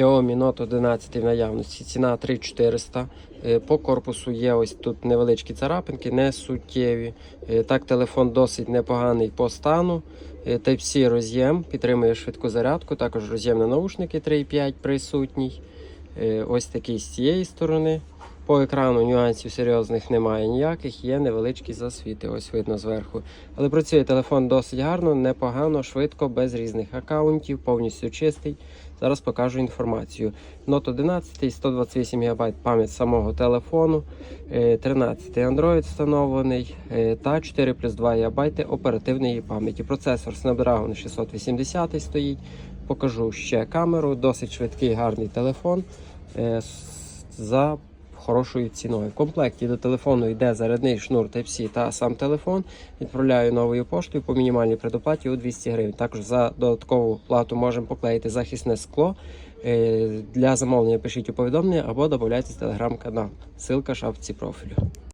Xiaomi Note 11 в наявності. Ціна 3400. Е, По корпусу є ось тут невеличкі царапинки, не суттєві. Е, Так, телефон досить непоганий по стану. Е, Type-C роз'єм, підтримує швидку зарядку, також роз'єм на наушники 3.5 присутній. Ось такий з цієї сторони. По екрану нюансів серйозних немає ніяких, є невеличкі засвіти, ось видно зверху. Але працює телефон досить гарно, непогано, швидко, без різних аккаунтів, повністю чистий. Зараз покажу інформацію. Note 11, 128 ГБ пам'ять самого телефону, е, 13 Android встановлений е, та 4 плюс 2 ГБ оперативної пам'яті. Процесор Snapdragon 680 стоїть. Покажу ще камеру, досить швидкий, гарний телефон е, за хорошою ціною. В комплекті до телефону йде зарядний шнур Type-C та сам телефон. Відправляю новою поштою по мінімальній предоплаті у 200 гривень. Також за додаткову плату можемо поклеїти захисне скло. Е, Для замовлення пишіть у повідомлення або додавайтесь в телеграм-канал. Силка шапці профілю.